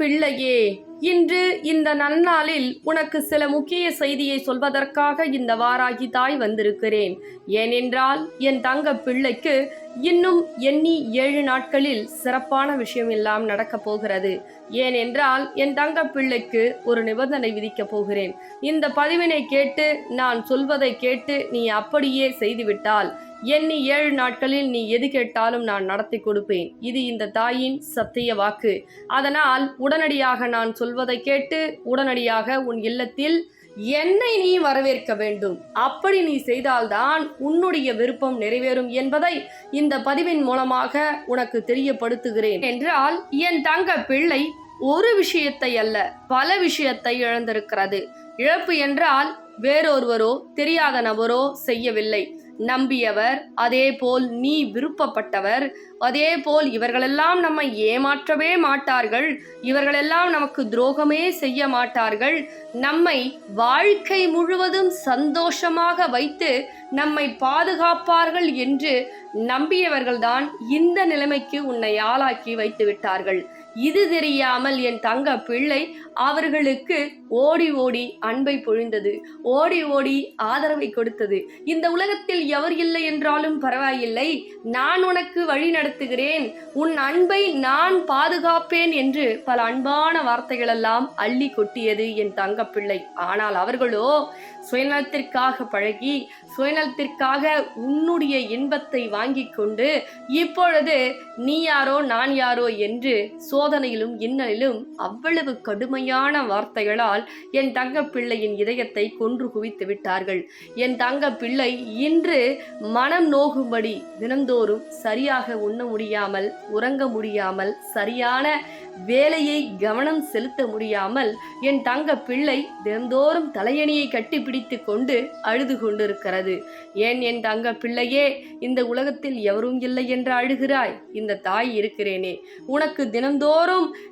பிள்ளையே இன்று இந்த நன்னாளில் உனக்கு சில முக்கிய செய்தியை சொல்வதற்காக இந்த வாராகி தாய் வந்திருக்கிறேன். ஏனென்றால் என் தங்க பிள்ளைக்கு இன்னும் எண்ணி ஏழு நாட்களில் சிறப்பான விஷயம் எல்லாம் நடக்கப் போகிறது. ஏனென்றால் என் தங்க பிள்ளைக்கு ஒரு நிபந்தனை விதிக்கப் போகிறேன். இந்த பதிவினை கேட்டு நான் சொல்வதை கேட்டு நீ அப்படியே செய்துவிட்டால் எண்ணி ஏழு நாட்களில் நீ எது கேட்டாலும் நான் நடத்தி கொடுப்பேன். இது இந்த தாயின் சத்திய வாக்கு. அதனால் உடனடியாக நான் சொல்வதை கேட்டு உடனடியாக உன் இல்லத்தில் என்னை நீ வரவேற்க வேண்டும். அப்படி நீ செய்தால்தான் உன்னுடைய விருப்பம் நிறைவேறும் என்பதை இந்த பதிவின் மூலமாக உனக்கு தெரியப்படுத்துகிறேன். என்றால் என் தங்க பிள்ளை ஒரு விஷயத்தை அல்ல பல விஷயத்தை இழந்திருக்கிறது. இழப்பு என்றால் வேறொருவரோ தெரியாத நபரோ செய்யவில்லை. நம்பியவர் அதேபோல் நீ விருப்பப்பட்டவர் அதேபோல் இவர்களெல்லாம் நம்மை ஏமாற்றவே மாட்டார்கள் இவர்களெல்லாம் நமக்கு துரோகமே செய்ய மாட்டார்கள். நம்மை வாழ்க்கை முழுவதும் சந்தோஷமாக வைத்து நம்மை பாதுகாப்பார்கள் என்று நம்பியவர்கள்தான் இந்த நிலைமைக்கு உன்னை ஆளாக்கி வைத்து விட்டார்கள். இது தெரியாமல் என் தங்க பிள்ளை அவர்களுக்கு ஓடி ஓடி அன்பை பொழிந்தது. ஓடி ஓடி ஆதரவை கொடுத்தது. இந்த உலகத்தில் எவர் இல்லை என்றாலும் பரவாயில்லை. நான் உனக்கு வழி நடத்துகிறேன். உன் அன்பை நான் பாதுகாப்பேன் என்று பல அன்பான வார்த்தைகளெல்லாம் அள்ளி கொட்டியது என் தங்க பிள்ளை. ஆனால் அவர்களோ சுயநலத்திற்காக பழகி சுயநலத்திற்காக உன்னுடைய இன்பத்தை வாங்கி கொண்டு இப்பொழுது நீ யாரோ நான் யாரோ என்று சோதனையிலும் இன்னலிலும் அவ்வளவு கடுமையான வார்த்தைகளால் என் தங்க பிள்ளையின் இதயத்தை கொன்று குவித்து விட்டார்கள். என் தங்க பிள்ளை இன்று மனம் நோகும்படி தினந்தோறும் சரியாக உண்ண முடியாமல் உறங்க முடியாமல் சரியான வேலையை கவனம் செலுத்த முடியாமல் என் தங்க பிள்ளை தினந்தோறும் தலையணியை கட்டிப்பிடித்து கொண்டு அழுது கொண்டிருக்கிறது. ஏன் என் தங்க பிள்ளையே இந்த உலகத்தில் எவரும் இல்லை என்று அழுகிறாய்? இந்த தாய் இருக்கிறேனே. உனக்கு தினந்தோறும்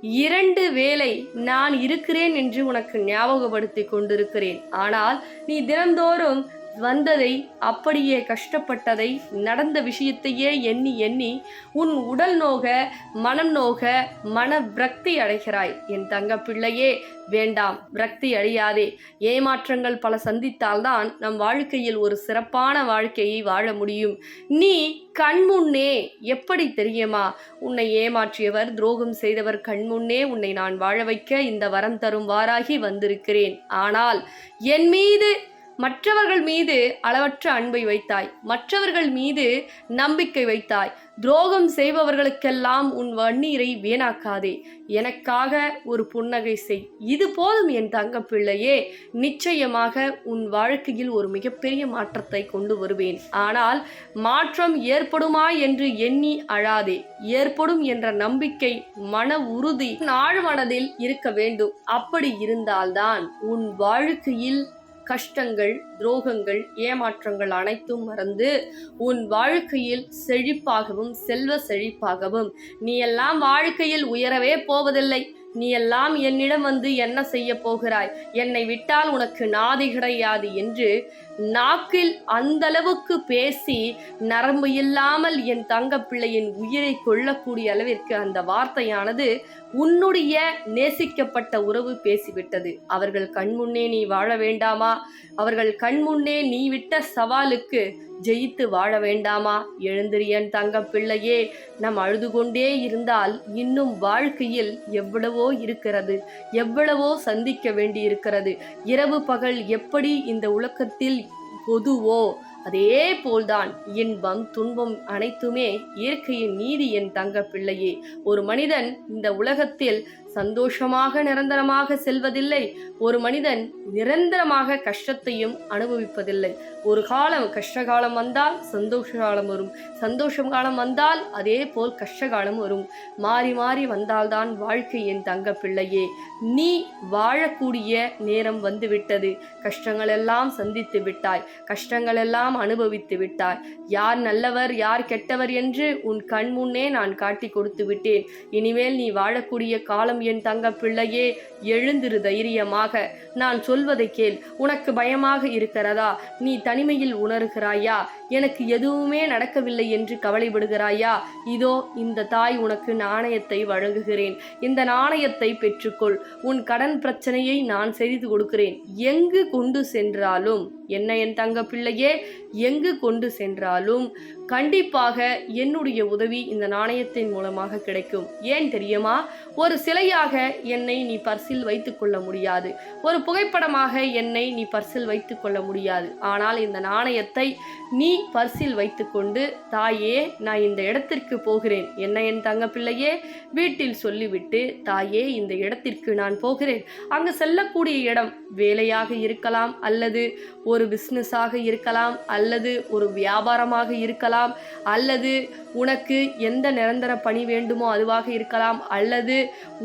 இரண்டு வேளை நான் இருக்கிறேன் என்று உனக்கு ஞாபகப்படுத்தி கொண்டிருக்கிறேன். ஆனால் நீ தினந்தோறும் வந்ததை அப்படியே கஷ்டப்பட்டதை நடந்த விஷயத்தையே எண்ணி எண்ணி உன் உடல் நோக மனம் நோக மன விரக்தி அடைகிறாய். என் தங்க பிள்ளையே வேண்டாம் விரக்தி அடையாதே. ஏமாற்றங்கள் பல சந்தித்தால்தான் நம் வாழ்க்கையில் ஒரு சிறப்பான வாழ்க்கையை வாழ முடியும். நீ கண்முன்னே எப்படி தெரியுமா? உன்னை ஏமாற்றியவர் துரோகம் செய்தவர் கண்முன்னே உன்னை நான் வாழ வைக்க இந்த வரம் தரும் வாராகி வந்திருக்கிறேன். ஆனால் என் மீது மற்றவர்கள் மீது அளவற்ற அன்பை வைத்தாய். மற்றவர்கள் மீது நம்பிக்கை வைத்தாய். துரோகம் செய்பவர்களுக்கெல்லாம் உன் வண்ணீரை வீணாக்காதே. எனக்காக ஒரு புன்னகை செய். இது போதும் என் தங்க பிள்ளையே. நிச்சயமாக உன் வாழ்க்கையில் ஒரு மிகப்பெரிய மாற்றத்தை கொண்டு வருவேன். ஆனால் மாற்றம் ஏற்படுமா என்று எண்ணி அழாதே. ஏற்படும் என்ற நம்பிக்கை மன உறுதி ஆழ்மனதில் இருக்க வேண்டும். அப்படி இருந்தால்தான் உன் வாழ்க்கையில் கஷ்டங்கள் துரோகங்கள் ஏமாற்றங்கள் அனைத்தும் மறந்து உன் வாழ்க்கையில் செழிப்பாகவும் செல்வ செழிப்பாகவும். நீ எல்லாம் வாழ்க்கையில் உயரவே போவதில்லை. நீ எல்லாம் என்னிடம் வந்து என்ன செய்ய போகிறாய்? என்னை விட்டால் உனக்கு நாதி கிடையாது என்று நாக்கில் அந்தளவுக்கு பேசி நரம்பு இல்லாமல் என் தங்க பிள்ளையின் உயிரை கொள்ளக்கூடிய அளவிற்கு அந்த வார்த்தையானது உன்னுடைய நேசிக்கப்பட்ட உறவு பேசிவிட்டது. அவர்கள் கண்முன்னே நீ வாழ வேண்டாமா? அவர்கள் கண்முன்னே நீ விட்ட சவாலுக்கு ஜெயித்து வாழ வேண்டாமா? எழுந்திரியன் தங்க பிள்ளையே நாம் அழுது கொண்டே இருந்தால் இன்னும் வாழ்க்கையில் எவ்வளவோ இருக்கிறது எவ்வளவோ சந்திக்க வேண்டி இருக்கிறது இரவு பகல் எப்படி இந்த உலகத்தில் பொதுவோ? அதே போல்தான் இன்பம் துன்பம் அனைத்துமே இயற்கையின் நீதி என் தங்க பிள்ளையே. ஒரு மனிதன் இந்த உலகத்தில் சந்தோஷமாக நிரந்தரமாக செல்வதில்லை ஒரு மனிதன் நிரந்தரமாக கஷ்டத்தையும் அனுபவிப்பதில்லை. ஒரு காலம் கஷ்ட காலம் வந்தால் சந்தோஷ காலம் வரும் சந்தோஷம் காலம் வந்தால் அதே போல் கஷ்ட காலம் வரும். மாறி மாறி வந்தால்தான் வாழ்க்கை என் தங்க பிள்ளையே. நீ வாழக்கூடிய நேரம் வந்துவிட்டது. கஷ்டங்கள் எல்லாம் சந்தித்து விட்டாய். கஷ்டங்கள் எல்லாம் அனுபவித்து விட்டாய் யார் நல்லவர் யார் கெட்டவர் என்று உன் கண் முன்னே நான் காட்டி கொடுத்து விட்டேன். இனிமேல் நீ வாழக்கூடிய காலம் என் தங்க பிள்ளையே எழுந்திரு தைரியமாக. நான் சொல்வதை கேள் உனக்கு பயமாக இருக்கிறதா? நீ தனிமையில் உணர்கிறாயா? எனக்கு எதுவுமே நடக்கவில்லை என்று கவலைப்படுகிறாயா? இதோ இந்த தாய் உனக்கு நாணயத்தை வழங்குகிறேன். இந்த நாணயத்தை பெற்றுக்கொள். உன் கடன் பிரச்சனையை நான் செய்து கொடுக்கிறேன். எங்கு கொண்டு சென்றாலும் என்ன என் தங்க பிள்ளையே? எங்கு கொண்டு சென்றாலும் கண்டிப்பாக என்னுடைய உதவி இந்த நாணயத்தின் மூலமாக கிடைக்கும். ஏன் தெரியுமா? ஒரு சிலையாக என்னை நீ பர்சில் வைத்துக் கொள்ள முடியாது. ஒரு புகைப்படமாக என்னை நீ பர்சில் வைத்துக் கொள்ள முடியாது. ஆனால் இந்த நாணயத்தை நீ பர்சில் வைத்துக்கொண்டு தாயே நான் இந்த இடத்திற்கு போகிறேன். என்ன என் தங்கப்பிள்ளையே? வீட்டில் சொல்லிவிட்டு தாயே இந்த இடத்திற்கு நான் போகிறேன். அங்கு செல்லக்கூடிய இடம் வேலையாக இருக்கலாம் அல்லது ஒரு பிஸ்னஸாக இருக்கலாம் அல்லது ஒரு வியாபாரமாக இருக்கலாம் அல்லது உனக்கு எந்த நிரந்தர பணி வேண்டுமோ அதுவாக இருக்கலாம் அல்லது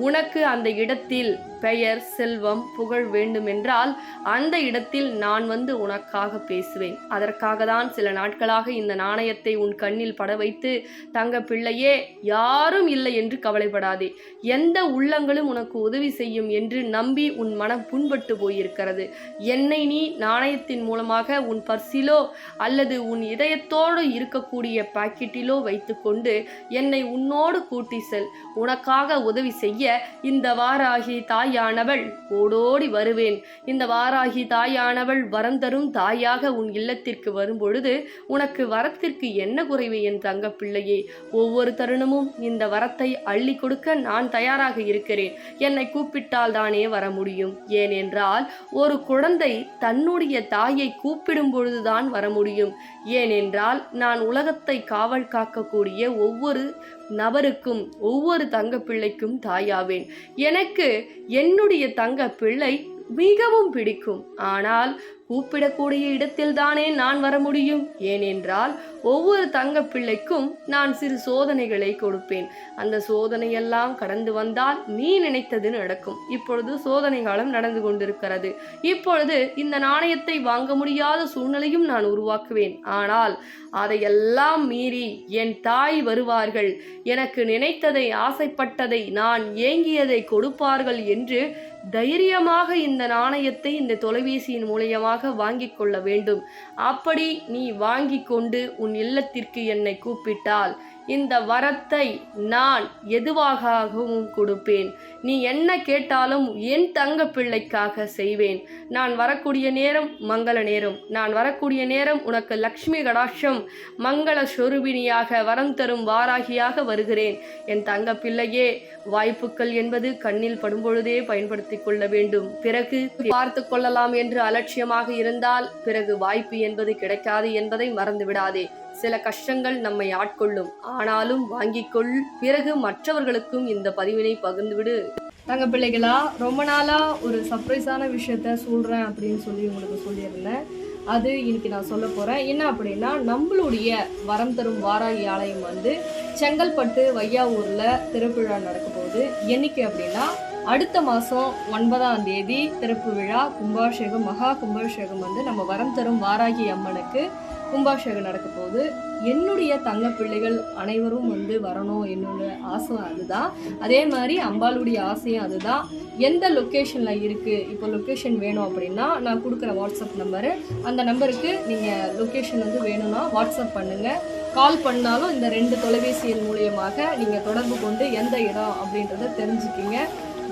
உனக்கு அந்த இடத்தில் பெயர் செல்வம் புகழ் வேண்டுமென்றால் அந்த இடத்தில் நான் வந்து உனக்காக பேசுவேன். அதற்காக தான் சில நாட்களாக இந்த நாணயத்தை உன் கண்ணில் பட வைத்து தங்க பிள்ளையே யாரும் இல்லை என்று கவலைப்படாதே. எந்த உள்ளங்களும் உனக்கு உதவி செய்யும் என்று நம்பி உன் மனம் புண்பட்டு போயிருக்கிறது. என்னை நீ நாணயத்தின் மூலமாக உன் பர்சிலோ அல்லது உன் இதயத்தோடு இருக்கக்கூடிய பாக்கெட்டிலோ வைத்துக்கொண்டு என்னை உன்னோடு கூட்டி செல். உனக்காக உதவி செய்ய இந்த வாராகி தாயானவள் ஓடோடி வருவேன். இந்த வாராகி தாயானவள் வரம் தரும் தாயாக உன் இல்லத்திற்கு வரும்பொழுது உனக்கு வரத்திற்கு என்ன குறைவு என் தங்க பிள்ளையே ஒவ்வொரு தருணமும் இந்த வரத்தை அள்ளி கொடுக்க நான் தயாராக இருக்கிறேன். என்னை கூப்பிட்டால் தானே வர முடியும். ஏனென்றால் ஒரு குழந்தை தன்னுடைய தாயை கூப்பிடும் பொழுதுதான் வர முடியும். ஏனென்றால் நான் உலகத்தை காவல் காக்கக்கூடிய ஒவ்வொரு நபருக்கும் ஒவ்வொரு தங்க பிள்ளைக்கும் தாயாவேன். எனக்கு என்னுடைய தங்க பிள்ளை மிகவும் பிடிக்கும். ஆனால் கூப்பிடக்கூடிய இடத்தில்தானே நான் வர முடியும்? ஏனென்றால் ஒவ்வொரு தங்க பிள்ளைக்கும் நான் சிறு சோதனைகளை கொடுப்பேன். அந்த சோதனையெல்லாம் கடந்து வந்தால் நீ நினைத்தது நடக்கும். இப்பொழுது சோதனை காலம் நடந்து கொண்டிருக்கிறது. இப்பொழுது இந்த நாணயத்தை வாங்க முடியாத சூழ்நிலையும் நான் உருவாக்குவேன். ஆனால் அதையெல்லாம் மீறி என் தாய் வருவார்கள். எனக்கு நினைத்ததை ஆசைப்பட்டதை நான் ஏங்கியதை கொடுப்பார்கள் என்று தைரியமாக இந்த நாணயத்தை இந்த தொலைபேசியின் மூலியமாக வாங்கிக் கொள்ள வேண்டும். அப்படி நீ வாங்கி கொண்டு உன் இல்லத்திற்கு என்னை கூப்பிட்டால் இந்த வரத்தை நான் எதுவாகவும் கொடுப்பேன். நீ என்ன கேட்டாலும் என் தங்க பிள்ளைக்காக செய்வேன். நான் வரக்கூடிய நேரம் மங்கள நேரம். நான் வரக்கூடிய நேரம் உனக்கு லக்ஷ்மி கடாட்சம் மங்கள சொருபினியாக வரம் தரும் வாராகியாக வருகிறேன். என் தங்க பிள்ளையே வாய்ப்புகள் என்பது கண்ணில் படும்பொழுதே பயன்படுத்தி கொள்ள வேண்டும். பிறகு பார்த்து கொள்ளலாம் என்று அலட்சியமாக இருந்தால் பிறகு வாய்ப்பு என்பது கிடைக்காது என்பதை மறந்து விடாதே சில கஷ்டங்கள் நம்மை ஆட்கொள்ளும். ஆனாலும் வாங்கிக்கொள். பிறகு மற்றவர்களுக்கும் இந்த பதிவினை பகிர்ந்துவிடு. தங்க பிள்ளைகளா ரொம்ப நாளா ஒரு சர்ப்ரைஸான விஷயத்த சொல்றேன் அப்படின்னு சொல்லி உங்களுக்கு சொல்லியிருந்தேன். அது இன்னைக்கு நான் சொல்ல போகிறேன் என்ன அப்படின்னா நம்மளுடைய வரம் தரும் வாராகி ஆலயம் வந்து செங்கல்பட்டு வையாவூரில் திருவிழா நடக்க போகுது. என்னைக்கு அப்படின்னா அடுத்த மாதம் ஒன்பதாம் தேதி திறப்பு விழா கும்பாபிஷேகம் மகா கும்பாபிஷேகம் வந்து நம்ம வரம் தரும் வாராகி அம்மனுக்கு கும்பாபிஷேகம் நடக்க போகுது என்னுடைய தங்க பிள்ளைகள் அனைவரும் வந்து வரணும் என்னோட ஆசை அதுதான். அதே மாதிரி அம்பாளுடைய ஆசையும் அதுதான். எந்த லொக்கேஷனில் இருக்குது இப்போ லொக்கேஷன் வேணும் அப்படின்னா நான் கொடுக்குற வாட்ஸ்அப் நம்பரு அந்த நம்பருக்கு நீங்கள் லொக்கேஷன் வந்து வேணும்னா வாட்ஸ்அப் பண்ணுங்கள் கால் பண்ணாலும் இந்த ரெண்டு தொலைபேசி எண் மூலியமாக நீங்கள் தொடர்பு கொண்டு எந்த இடம் அப்படின்றத தெரிஞ்சுக்கிங்க.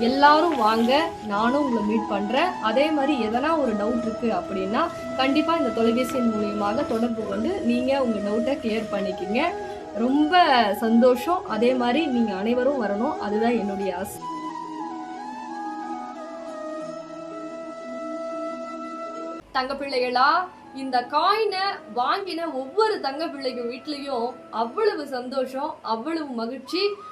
எல்லாரும் வாங்க நானும் உங்களை மீட் பண்ணுறேன் அதே மாதிரி எதனா ஒரு டவுட் இருக்குது அப்படின்னா கண்டிப்பாக இந்த தொலைபேசியின் மூலியமாக தொடர்பு கொண்டு நீங்கள் உங்கள் டவுட்டை கிளியர் பண்ணிக்கிங்க. ரொம்ப சந்தோஷம். அதே மாதிரி நீங்கள் அனைவரும் வரணும். அதுதான் என்னுடைய ஆசை. தங்க பிள்ளைகளா இந்த காயினை வாங்கின ஒவ்வொரு தங்க பிள்ளைங்க வீட்லேயும் அவ்வளவு சந்தோஷம் அவ்வளவு மகிழ்ச்சி.